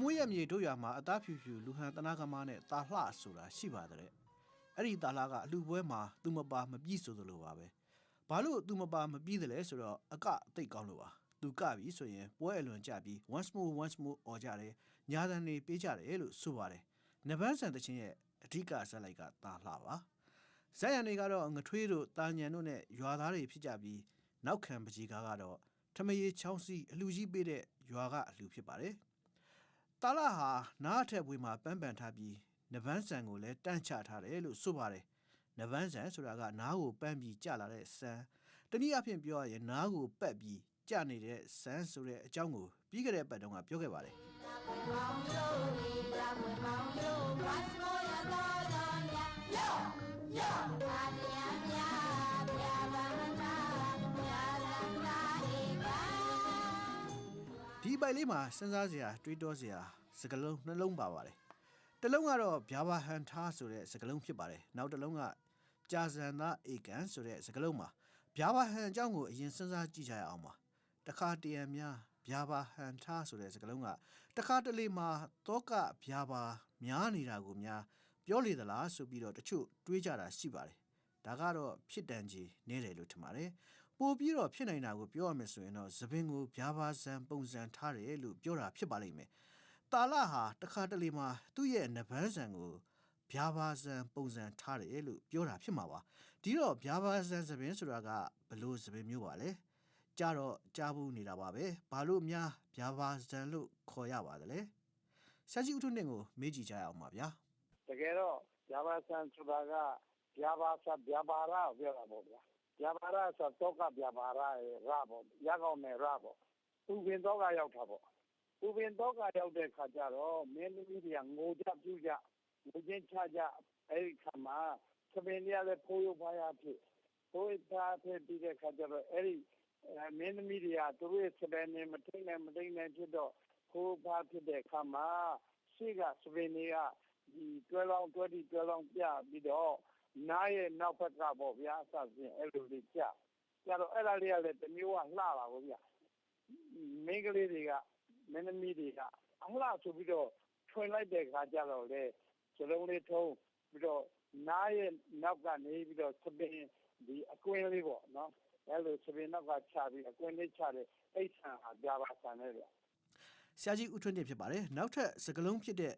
မွေးရမြေတို့ရွာမှာအသားဖြူဖြူလူဟန်တနာကမားနဲ့တာလှဆိုတာရှိပါတဲ့အဲ့ဒီတာလှကအလူပွဲမှာသူမပါမပြည့်ဆိုသလိုပါပဲဘာလို့သူမပါမပြည့်တယ်လဲဆိုတော့အကအသိကောင်းလို့ပါသူကပြီဆိုရင်ပွဲအလွန်ကြပြီး once more once more អော်ကြတယ်ညာတန်တွေပေးကြတယ်လို့ဆိုပါတယ်နဗန်းဆန်တချင်းရဲ့အဓိကဇက်လိုက်ကတာလှပါဇက်ရံတွေကတော့ငထွေးတို့တာညံတို့နဲ့ရွာသားတွေဖြစ်ကြပြီးနောက်ခံပကြီးကားကတော့ထမရေချောင်းစီအလူကြီးပေးတဲ့ရွာကအလူဖြစ်ပါတယ် တာလာဟာနားအထက်ဘွေမှာပန်းပန်ထားပြီးနဗန်းဆန်ကိုလည်းတန့်ချထားတယ်လို့ဆိုပါတယ်။နဗန်းဆန်ဆိုတာကနားကိုပန်းပြီးကြလာတဲ့ဆန်။တနည်းအားဖြင့်ပြောရရင်နားကိုပက်ပြီးကြနေတဲ့ဆန်ဆိုတဲ့အကြောင်းကိုပြီးကြတဲ့ပတ်တုန်းကပြောခဲ့ပါတယ် ပိုက်လေးမှာစဉ်းစားစရာတွေးတောစရာစကလုံးနှလုံးပါပါတယ်။တစ်လုံးကတော့ဗျာဘာဟန်ထားဆိုတဲ့စကလုံးဖြစ်ပါတယ်။နောက်တစ်လုံးကကြာဇန်သားဧကန်ဆိုတဲ့စကလုံးမှာဗျာဘာဟန်အကြောင်းကိုအရင်စဉ်းစားကြည့်ကြရအောင်ပါ။တခါတရံများဗျာဘာဟန်ထားဆိုတဲ့စကလုံးကတခါတလေမှာတောကဗျာဘာများနေတာကိုများပြောလေသလားဆိုပြီးတော့တချို့တွေးကြတာရှိပါတယ်။ဒါကတော့ဖြစ်တန်ကြီးနေတယ်လို့ထင်ပါတယ်။ ပို့ပြီးတော့ဖြစ်နိုင်တာကိုပြောရမယ်ဆိုရင်တော့သပင်ကိုဗျာဘာဇံပုံစံထားတယ်လို့ပြောတာဖြစ်ပါလိမ့်မယ်။တာလဟာတခါတလေမှာသူ့ရဲ့နဗန်းဇံကိုဗျာဘာဇံပုံစံထားတယ်လို့ပြောတာဖြစ်မှာပါ။ဒီတော့ဗျာဘာဇံသပင်ဆိုတာကဘလို့သပင်မျိုးပါလဲ။ကြတော့ကြားဘူးနေတာပါပဲ။ဘာလို့များဗျာဘာဇံလို့ခေါ်ရပါသလဲ။ရှာကြီးဥထုနဲ့ကိုမေးကြည့်ကြရအောင်ပါဗျာ။တကယ်တော့ဗျာပါဆန်ဆိုတာကဗျာပါဆာဗျာပါရကိုပြောတာပေါ့ဗျာ ဗျာပါရဆိုတော့ကဗျာပါရရဲ့ရပေါ့ရကောင်းနဲ့ရပေါ့သူပင်တော့ကရောက်တာပေါ့သူပင်တော့ကရောက်တဲ့ခါကျတော့မင်းသမီးတွေကငိုကြပြူကြငိုချင်းချကြအဲ့ဒီခါမှာသပင်တွေကလည်းဖိုးရုပ်ဖားရဖြစ်ဖိုးသားဖြစ်ပြီးတဲ့ခါကျတော့အဲ့ဒီအဲမင်းသမီးတွေကသူတို့ရဲ့သပင်နဲ့မထိန်နဲ့မထိန်နဲ့ဖြစ်တော့ဖိုးဖားဖြစ်တဲ့ခါမှာရှိကသပင်တွေကဒီတွဲလောင်းတွဲတီတွဲလောင်းပြပြီးတော့ နားရဲ့နောက်ဘက်ကပေါ့ဗျာအစဖြင့်အဲ့လိုလေးကြကြတော့အဲ့ဒါလေးကလည်းတစ်မျိုးကလှတာပေါ့ဗျာမိန်းကလေးတွေကမင်းသမီးတွေကအလှဆိုပြီးတော့ထွင်လိုက်တဲ့ခါကျတော့လေစလုံးလေးထုံးပြီးတော့နားရဲ့နောက်ကနေပြီးတော့သပင်ဒီအကွင်းလေးပေါ့နော်အဲ့လိုသပင်နောက်ကချပြီးအကွင်းလေးချတယ်အိတ်ဆန်ဟာပြပါဆန်နေတယ်ဆရာကြီးဦးထွန်းတင်ဖြစ်ပါတယ်နောက်ထပ်စကလုံးဖြစ်တဲ့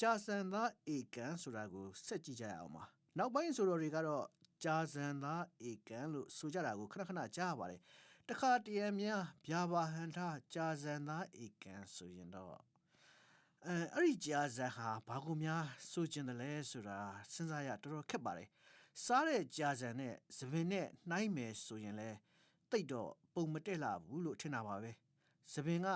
ကြာစံသားဧကန်ဆိုတာကိုဆက်ကြည့်ကြရအောင်ပါ နောက်ပိုင်းဆိုတော်တွေကတော့ကြာစံသားဧကန်လို့ဆိုကြတာကိုခဏခဏကြားရပါတယ်တခါတရံများဗျာပါဟန်ထားကြာစံသားဧကန်ဆိုရင်တော့အဲအဲ့ဒီကြာစံဟာဘာကိုများဆိုကျင်တယ်လဲဆိုတာစဉ်းစားရတော်တော်ခက်ပါတယ်စားတဲ့ကြာစံနဲ့သပင်နဲ့နှိုင်းမယ်ဆိုရင်လဲတိတ်တော့ပုံမတက်လာဘူးလို့ထင်တာပါပဲသပင်က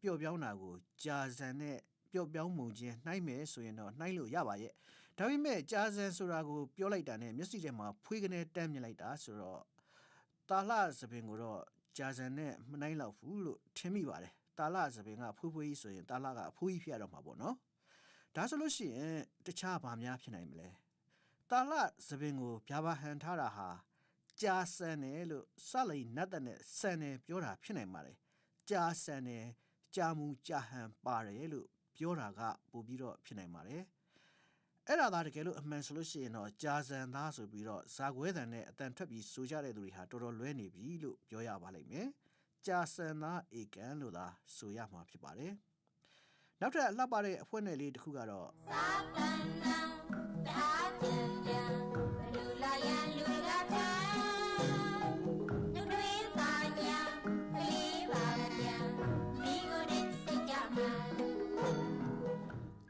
ပျော့ပြောင်းတာကိုကြာဇန်နဲ့ပျော့ပြောင်းမှုချင်းနှိုင်းမယ်ဆိုရင်တော့နှိုင်းလို့ရပါရဲ့ ဒါပေမဲ့ကြာဇန်ဆိုတာကိုပြောလိုက်တာနဲ့မျက်စိထဲမှာဖွေးကနေတမ်းမြင်လိုက်တာဆိုတော့တာလသပင်ကိုတော့ကြာဇန်နဲ့မနှိုင်းလောက်ဘူးလို့ထင်မိပါတယ်တာလသပင်ကဖွေးဖွေးကြီးဆိုရင်တာလကအဖိုးကြီးဖြစ်ရတော့မှာပေါ့နော်ဒါဆိုလို့ရှိရင်တခြားဘာများဖြစ်နိုင်မလဲတာလသပင်ကိုပြာပါဟန်ထားတာဟာကြာဆန်တယ်လို့စလိန်နတ်တဲ့နဲ့ဆန်တယ်ပြောတာဖြစ်နိုင်ပါတယ်ကြာဆန်တယ်ကြာမူကြာဟန်ပါတယ်လို့ပြောတာကပို့ပြီးတော့ဖြစ်နိုင်ပါတယ် အဲ့ဒါသာတကယ်လို့အမှန်ဆိုလို့ရှိရင်တော့ကြာဆန်သားဆိုပြီးတော့ဇာခွဲတန်နဲ့အတန်ထွက်ပြီးဆိုကြတဲ့သူတွေဟာတော်တော်လွဲနေပြီလို့ပြောရပါလိမ့်မယ်ကြာဆန်သားဧကန်လို့သာဆိုရမှာဖြစ်ပါတယ်နောက်ထပ်အလှပတဲ့အဖွဲ့နယ်လေးတစ်ခုကတော့သာတနာတအားကြံကြံဘ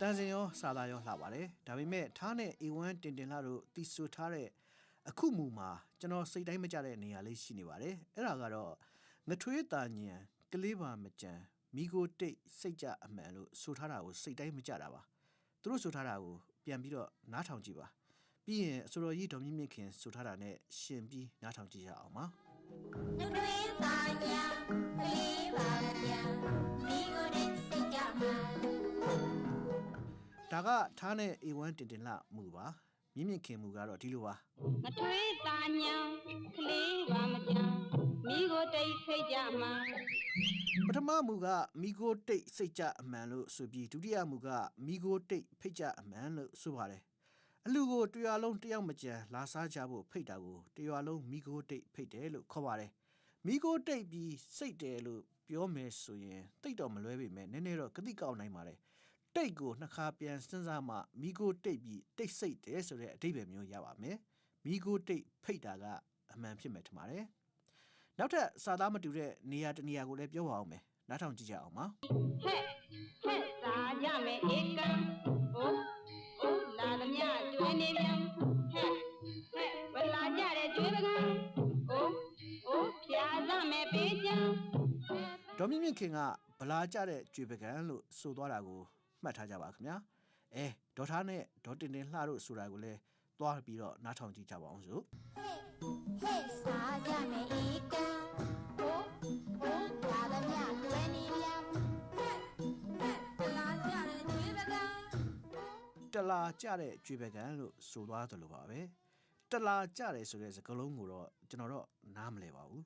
န်စင်ရောစာသားရောလှပါတယ်ဒါပေမဲ့ထားနဲ့ A1 တင်တင်လာတို့တီဆူထားတဲ့အခုမူမှာကျွန်တော်စိတ်တိုင်းမကြတဲ့နေရာလေးရှိနေပါတယ်အဲ့ဒါကတော့ငထွေးတာညံကလေးပါမကြံမိကိုတိတ်စိတ်ကြအမှန်လို့ဆိုထားတာကိုစိတ်တိုင်းမကြတာပါသူတို့ဆိုထားတာကိုပြန်ပြီးတော့နားထောင်ကြည့်ပါပြီးရင်အစိုးရကြီးဒေါ်မြင့်မြင့်ခင်ဆိုထားတာနဲ့ရှင်ပြီးနားထောင်ကြည့်ရအောင်ပါနှုတ်တွေးပါညာကလေးပါညာမိကို ဒါကထားနဲ့ A1 တင်တင်လာမှုပါမြင့်မြင့်ခင်မှုကတော့ဒီလိုပါမထွေးသာညာခလေးပါမကြမိကိုတိတ်ဖိတ်ကြမှာပထမမူကမိကိုတိတ်စိတ်ကြအမှန်လို့ဆိုပြီးဒုတိယမူကမိကိုတိတ်ဖိတ်ကြအမှန်လို့ဆိုပါတယ်အလူကိုတရွာလုံးတယောက်မကြံလာစားကြဖို့ဖိတ်တာကိုတရွာလုံးမိကိုတိတ်ဖိတ်တယ်လို့ခေါ်ပါတယ်မိကိုတိတ်ပြီးစိတ်တယ်လို့ပြောမယ်ဆိုရင်တိတ်တော့မလွဲပေမဲ့နည်းနည်းတော့ကတိကောက်နိုင်ပါတယ်။ တိတ်ကိုနှစ်ခါပြန်စဉ်းစားမှမိကိုတိတ်ပြီးတိတ်စိတ်တယ်ဆိုတဲ့အဓိပ္ပာယ်မျိုးရပါမယ်မိကိုတိတ်ဖိတ်တာကအမှန်ဖြစ်မယ်ထင်ပါတယ်နောက်ထပ်စာသားမတူတဲ့နေရာတနေရာကိုလည်းပြောပါအောင်မယ်နားထောင်ကြည့်ကြအောင်ပါဟဲ့ဟဲ့သာရမယ်ဧကံဟိုဟိုလာသမျှကျွေးနေပြန်ဟဲ့ဟဲ့ဝလာကြတဲ့ကျွေးပကံဟိုဟိုဖြာသမယ်ပေးချံဒေါ်မြင့်မြင့်ခင်ကဗလာကြတဲ့ကျွေးပကံလို့ဆိုသွားတာကို မှတ်ထားကြပါခင်ဗျာအဲဒေါ်ထားနဲ့ဒေါ်တင်တင်လှတို့ဆိုတာကိုလည်းသွားပြီးတော့နားထောင်ကြည့်ကြပါအောင်စို့ဟဲ့စားကြမယ်ဧကံဟိုဟိုလာသမျှတွဲနေပြန်ဟဲ့ဟဲ့လာကြတဲ့ကျွေးပကံတလာကြတဲ့ကြွေပကံလို့ဆိုသွားတယ်လို့ပါပဲတလာကြတယ်ဆိုတဲ့စကားလုံးကိုတော့ကျွန်တော်တော့နားမလဲပါဘူး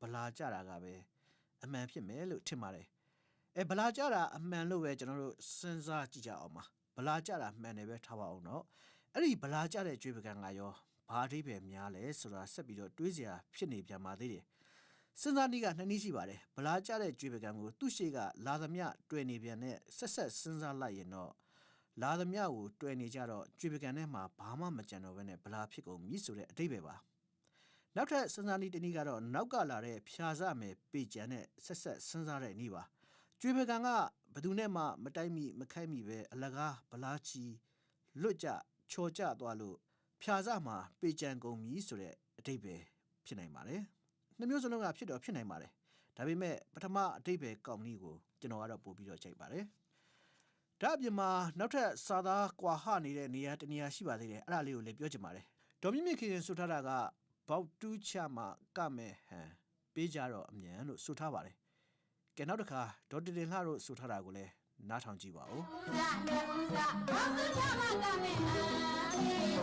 ဗလာကြတာကပဲအမှန်ဖြစ်မယ်လို့ထင်ပါတယ် အဲဗလာကြတာအမှန်လို့ပဲကျွန်တော်တို့စဉ်းစားကြည့်ကြအောင်ပါဗလာကြတာမှန်တယ်ပဲထားပါအောင်တော့အဲ့ဒီဗလာကြတဲ့ကြွေပကံကရောဘာအဓိပ္ပာယ်များလဲဆိုတာဆက်ပြီးတော့တွေးစရာဖြစ်နေပြန်ပါသေးတယ်စဉ်းစားနည်းကနှစ်နည်းရှိပါတယ်ဗလာကြတဲ့ကြွေပကံကိုသူ့ရှိကလာသမျှတွေ့နေပြန်တဲ့ဆက်ဆက်စဉ်းစားလိုက်ရင်တော့လာသမျှကိုတွေ့နေကြတော့ကြွေပကံထဲမှာဘာမှမကြံတော့ဘဲနဲ့ဗလာဖြစ်ကုန်ပြီဆိုတဲ့အတိတ်ပဲပါနောက်ထပ်စဉ်းစားနည်းတစ်နည်းကတော့နောက်ကလာတဲ့ဖြာစမယ်ပေကြံတဲ့ဆက်ဆက်စဉ်းစားတဲ့နည်းပါ ကြွေပကံကဘယ်သူနဲ့မှမတိုက်မိမခိုက်မိပဲအလကားဗလာချီလွတ်ကြချော်ကြသွားလို့ဖြာစမှာပေကြံကုန်ပြီဆိုတဲ့အတိတ်ပဲဖြစ်နိုင်ပါတယ်နှစ်မျိုးစလုံးကဖြစ်တော့ဖြစ်နိုင်ပါတယ်ဒါပေမဲ့ပထမအတိတ်ပဲကောင်းနည်းကိုကျွန်တော်ကတော့ပို့ပြီးတော့ချိန်ပါတယ်ဒါအပြင်မှာနောက်ထပ်စာသားကွာဟနေတဲ့နေရာတစ်နေရာရှိပါသေးတယ်အဲ့ဒါလေးကိုလည်းပြောချင်ပါတယ်ဒေါ်မြင့်မြင့်ခင်ခင်ဆိုထားတာကဘောက်တူးချမှာကမဲ့ဟန်ပေးကြတော့အမြန်လို့ဆိုထားပါတယ် ကဲနောက်တစ်ခါဒေါ်တင်တင်လှတို့ဆိုထားတာကိုလည်းနားထောင်ကြည့်ပါဦးလာနေဦးစားဘောက်သူချမကမဲ့အာပြေကြတော့ပြန်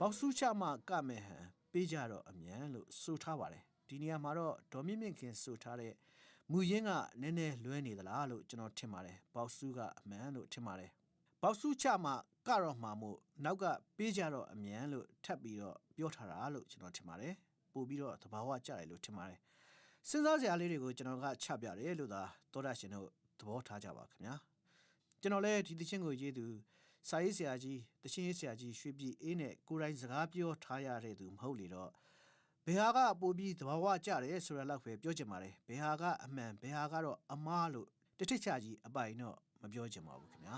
ဘောက်ဆူချမှာကမဲ့ဟန်ပေးကြတော့အမြန်လို့ဆိုထားပါတယ်ဒီနေရာမှာတော့ဒေါ်မြင့်မြင့်ခင်ဆိုထားတဲ့မူရင်းကနည်းနည်းလွဲနေသလားလို့ကျွန်တော်ထင်ပါတယ်ဘောက်ဆူကအမှန်လို့ထင်ပါတယ်ပေါက်စုချမှာကတော့မှာမို့နောက်ကပေးကြတော့အမြန်လို့ထပ်ပြီးတော့ပြောထားတာလို့ကျွန်တော်ထင်ပါတယ်ပို့ပြီးတော့သဘာဝကြတယ်လို့ထင်ပါတယ် စဉ်းစားစရာလေးတွေကိုကျွန်တော်ကချပြတယ်လို့သာသောတာရှင်တို့သဘောထားကြပါခင်ဗျာကျွန်တော်လည်းဒီသချင်းကိုရေးသူစာရေးဆရာကြီးသချင်းရေးဆရာကြီးရွှေပြည်အေးနဲ့ကိုယ်တိုင်စကားပြောထားရတဲ့သူမဟုတ်လေတော့ဘယ်ဟာကပို့ပြီးသဘာဝကြတယ်ဆိုရလောက်ပဲပြောချင်ပါတယ်ဘယ်ဟာကအမှန်ဘယ်ဟာကတော့အမားလို့တစ်ထစ်ချကြီးအပိုင်တော့မပြောချင်ပါဘူးခင်ဗျာ